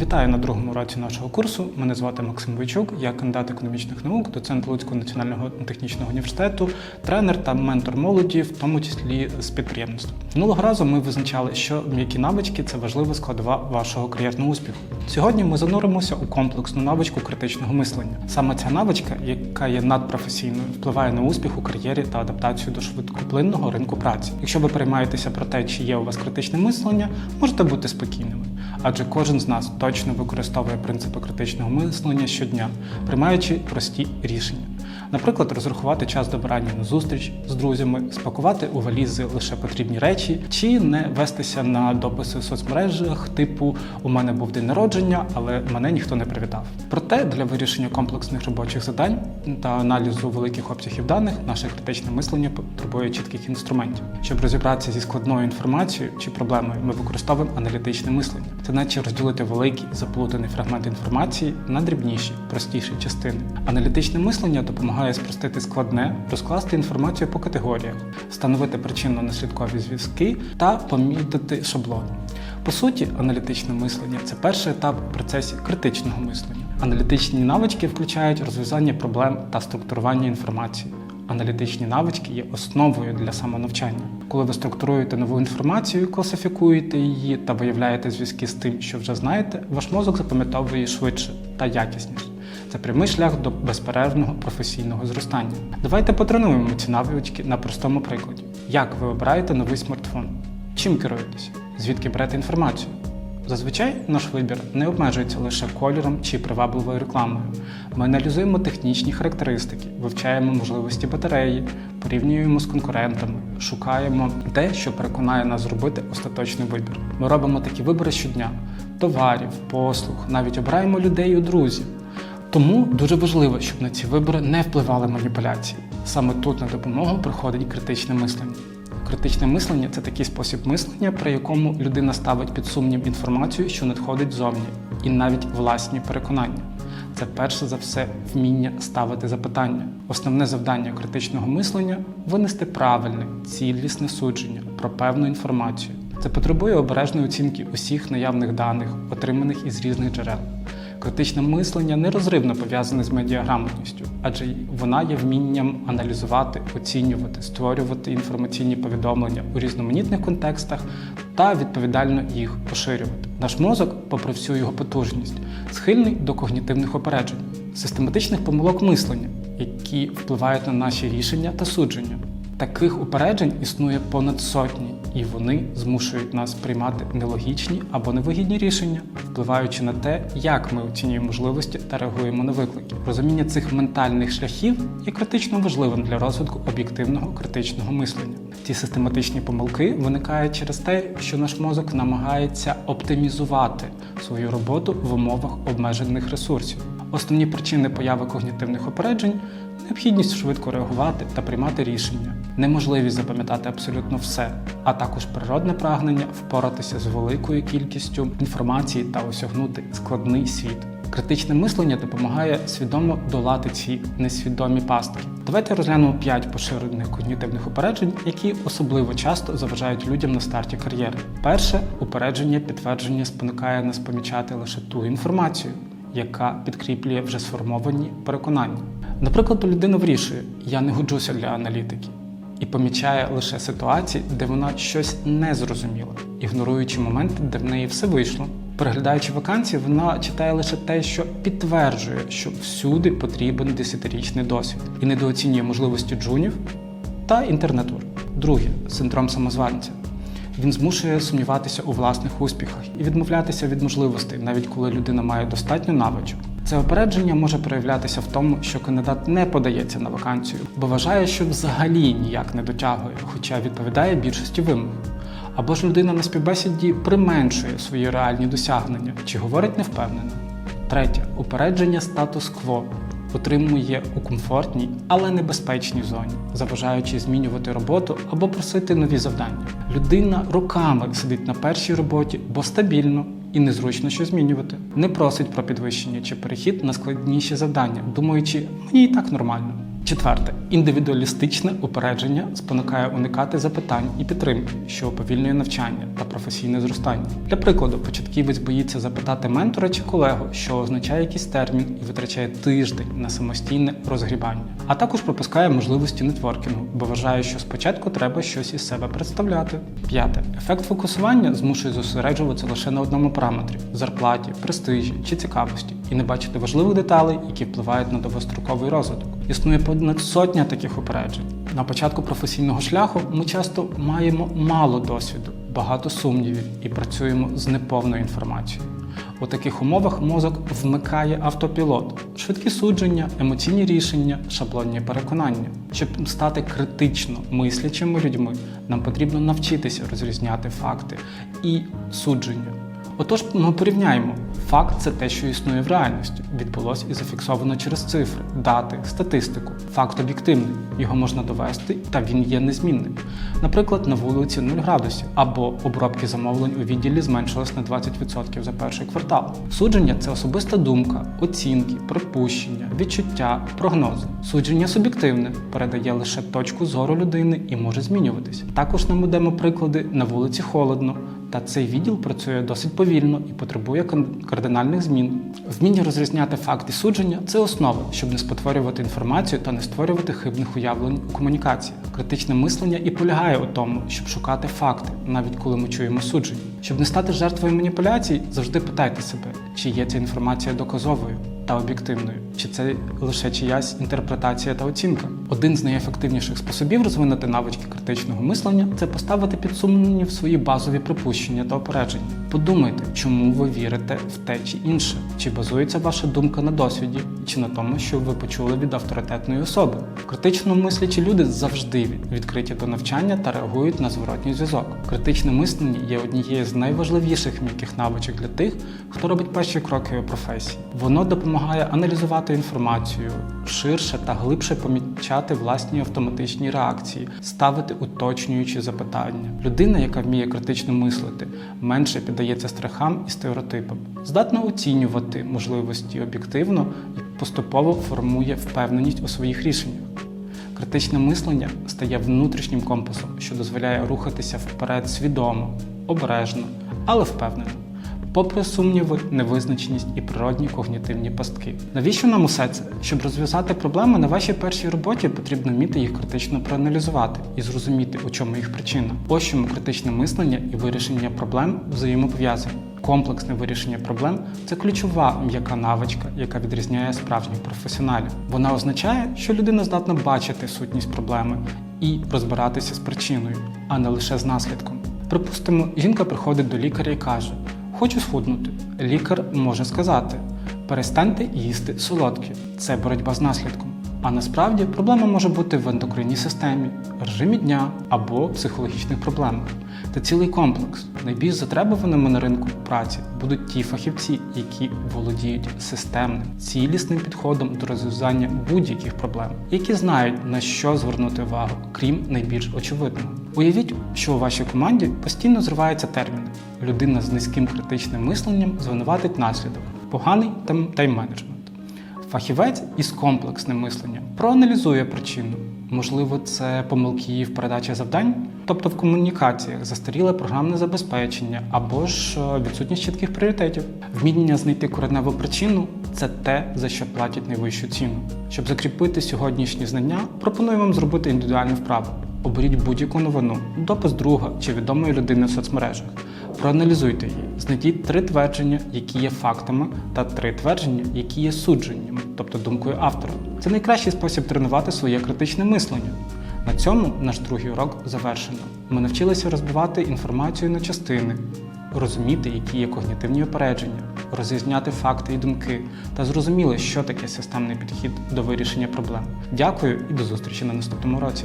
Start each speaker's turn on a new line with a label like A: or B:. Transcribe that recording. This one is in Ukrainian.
A: Вітаю на другому році нашого курсу. Мене звати Максим Бойчук, я кандидат економічних наук, доцент Луцького національного технічного університету, тренер та ментор молоді, в тому числі з підприємництва. Минулого разу ми визначали, що м'які навички це важлива складова вашого кар'єрного успіху. Сьогодні ми зануримося у комплексну навичку критичного мислення. Саме ця навичка, яка є надпрофесійною, впливає на успіх у кар'єрі та адаптацію до швидкоплинного ринку праці. Якщо ви переймаєтеся про те, чи є у вас критичне мислення, можете бути спокійними, адже кожен з нас точно використовує принципи критичного мислення щодня, приймаючи прості рішення. Наприклад, розрахувати час добирання на зустріч з друзями, спакувати у валізи лише потрібні речі, чи не вестися на дописи в соцмережах, типу У мене був день народження, але мене ніхто не привітав. Проте для вирішення комплексних робочих завдань та аналізу великих обсягів даних наше критичне мислення потребує чітких інструментів. Щоб розібратися зі складною інформацією чи проблемою, ми використовуємо аналітичне мислення. Це наче розділити великий заплутаний фрагмент інформації на дрібніші, простіші частини. Аналітичне мислення допомагає спростити складне, розкласти інформацію по категоріях, встановити причинно-наслідкові зв'язки та помітити шаблони. По суті, аналітичне мислення це перший етап в процесі критичного мислення. Аналітичні навички включають розв'язання проблем та структурування інформації. Аналітичні навички є основою для самонавчання. Коли ви структуруєте нову інформацію, класифікуєте її та виявляєте зв'язки з тим, що вже знаєте, ваш мозок запам'ятовує швидше та якісніше. Це прямий шлях до безперервного професійного зростання. Давайте потренуємо ці навички на простому прикладі. Як ви обираєте новий смартфон? Чим керуєтеся? Звідки берете інформацію? Зазвичай наш вибір не обмежується лише кольором чи привабливою рекламою. Ми аналізуємо технічні характеристики, вивчаємо можливості батареї, порівнюємо з конкурентами, шукаємо те, що переконає нас зробити остаточний вибір. Ми робимо такі вибори щодня: товарів, послуг, навіть обираємо людей у друзів. Тому дуже важливо, щоб на ці вибори не впливали маніпуляції. Саме тут на допомогу приходить критичне мислення. Критичне мислення це такий спосіб мислення, при якому людина ставить під сумнів інформацію, що надходить зовні, і навіть власні переконання. Це перше за все вміння ставити запитання. Основне завдання критичного мислення винести правильне, цілісне судження про певну інформацію. Це потребує обережної оцінки усіх наявних даних, отриманих із різних джерел. Критичне мислення нерозривно пов'язане з медіаграмотністю, адже вона є вмінням аналізувати, оцінювати, створювати інформаційні повідомлення у різноманітних контекстах та відповідально їх поширювати. Наш мозок, попри всю його потужність, схильний до когнітивних опереджень, систематичних помилок мислення, які впливають на наші рішення та судження. Таких упереджень існує понад сотні, і вони змушують нас приймати нелогічні або невигідні рішення, впливаючи на те, як ми оцінюємо можливості та реагуємо на виклики. Розуміння цих ментальних шляхів є критично важливим для розвитку об'єктивного критичного мислення. Ці систематичні помилки виникають через те, що наш мозок намагається оптимізувати свою роботу в умовах обмежених ресурсів. Основні причини появи когнітивних опереджень необхідність швидко реагувати та приймати рішення, неможливість запам'ятати абсолютно все, а також природне прагнення впоратися з великою кількістю інформації та осягнути складний світ. Критичне мислення допомагає свідомо долати ці несвідомі пастки. Давайте розглянемо 5 поширених когнітивних упереджень, які особливо часто заважають людям на старті кар'єри. Перше упередження підтвердження спонукає нас помічати лише ту інформацію, яка підкріплює вже сформовані переконання. Наприклад, людина вирішує, я не годжуся для аналітики, і помічає лише ситуації, де вона щось не зрозуміла, ігноруючи моменти, де в неї все вийшло. Переглядаючи вакансії, вона читає лише те, що підтверджує, що всюди потрібен десятирічний досвід і недооцінює можливості джунів та інтернатур. Друге синдром самозванця. Він змушує сумніватися у власних успіхах і відмовлятися від можливостей, навіть коли людина має достатньо навичок. Це опередження може проявлятися в тому, що кандидат не подається на вакансію, бо вважає, що взагалі ніяк не дотягує, хоча відповідає більшості вимог. Або ж людина на співбесіді применшує свої реальні досягнення чи говорить невпевнено. Третє упередження статус-кво утримує у комфортній, але небезпечній зоні, заважаючи змінювати роботу або просити нові завдання. Людина роками сидить на першій роботі, бо стабільно і незручно що змінювати. Не просить про підвищення чи перехід на складніші завдання, думаючи, мені і так нормально. Четверте індивідуалістичне упередження спонукає уникати запитань і підтримки, що уповільнює навчання та професійне зростання. Для прикладу, початківець боїться запитати ментора чи колегу, що означає якийсь термін, і витрачає тиждень на самостійне розгрібання, а також пропускає можливості нетворкінгу, бо вважає, що спочатку треба щось із себе представляти. П'яте ефект фокусування змушує зосереджуватися лише на одному параметрі зарплаті, престижі чи цікавості, і не бачити важливих деталей, які впливають на довгостроковий розвиток. Існує понад сотня таких упереджень. На початку професійного шляху ми часто маємо мало досвіду, багато сумнівів і працюємо з неповною інформацією. У таких умовах мозок вмикає автопілот, швидкі судження, емоційні рішення, шаблонні переконання. Щоб стати критично мислячими людьми, нам потрібно навчитися розрізняти факти і судження. Отож, ми порівняємо. Факт це те, що існує в реальності, відбулось і зафіксовано через цифри, дати, статистику. Факт об'єктивний, його можна довести, та він є незмінним. Наприклад, на вулиці 0 градусів, або обробки замовлень у відділі зменшилось на 20% за перший квартал. Судження це особиста думка, оцінки, припущення, відчуття, прогнози. Судження суб'єктивне, передає лише точку зору людини і може змінюватися. Також наведемо приклади на вулиці холодно. Та цей відділ працює досить повільно і потребує кардинальних змін. Вміння розрізняти факти судження це основа, щоб не спотворювати інформацію та не створювати хибних уявлень у комунікації. Критичне мислення і полягає у тому, щоб шукати факти, навіть коли ми чуємо судження. Щоб не стати жертвою маніпуляцій, завжди питайте себе, чи є ця інформація доказовою та об'єктивною, чи це лише чиясь інтерпретація та оцінка. Один з найефективніших способів розвинути навички критичного мислення це поставити під сумнів свої базові припущення та опередження. Подумайте, чому ви вірите в те чи інше, чи базується ваша думка на досвіді, чи на тому, що ви почули від авторитетної особи. Критично мислячі люди завжди відкриті до навчання та реагують на зворотній зв'язок. Критичне мислення є однією з найважливіших м'яких навичок для тих, хто робить перші кроки у професії. Воно допомагає аналізувати інформацію ширше та глибше помічати власні автоматичні реакції, ставити уточнюючі запитання. Людина, яка вміє критично мислити, менше піддається страхам і стереотипам, здатна оцінювати можливості об'єктивно і поступово формує впевненість у своїх рішеннях. Критичне мислення стає внутрішнім компасом, що дозволяє рухатися вперед свідомо, обережно, але впевнено. Попри сумніви, невизначеність і природні когнітивні пастки. Навіщо нам усе це? Щоб розв'язати проблеми на вашій першій роботі, потрібно вміти їх критично проаналізувати і зрозуміти, у чому їх причина. Ось чому критичне мислення і вирішення проблем взаємопов'язані. Комплексне вирішення проблем це ключова м'яка навичка, яка відрізняє справжніх професіоналів. Вона означає, що людина здатна бачити сутність проблеми і розбиратися з причиною, а не лише з наслідком. Припустимо, жінка приходить до лікаря і каже: Хочу схуднути. Лікар може сказати: перестаньте їсти солодкі. Це боротьба з наслідком. А насправді проблема може бути в ендокринній системі, режимі дня або психологічних проблемах. Це цілий комплекс. Найбільш затребуваними на ринку праці будуть ті фахівці, які володіють системним, цілісним підходом до розв'язання будь-яких проблем, які знають на що звернути увагу, крім найбільш очевидного. Уявіть, що у вашій команді постійно зриваються терміни. Людина з низьким критичним мисленням звинуватить наслідок, поганий тайм- тайм-менеджмент. Фахівець із комплексним мисленням проаналізує причину. Можливо, це помилки в передачі завдань, тобто в комунікаціях, застаріле програмне забезпечення або ж е, відсутність чітких пріоритетів. Вміння знайти кореневу причину це те, за що платять найвищу ціну. Щоб закріпити сьогоднішні знання, пропоную вам зробити індивідуальну вправу. Оберіть будь-яку новину, допис друга чи відомої людини в соцмережах. Проаналізуйте її, знайдіть три твердження, які є фактами, та три твердження, які є судженнями, тобто думкою автора. Це найкращий спосіб тренувати своє критичне мислення. На цьому наш другий урок завершено. Ми навчилися розбивати інформацію на частини, розуміти, які є когнітивні опередження, розрізняти факти і думки та зрозуміли, що таке системний підхід до вирішення проблем. Дякую і до зустрічі на наступному році.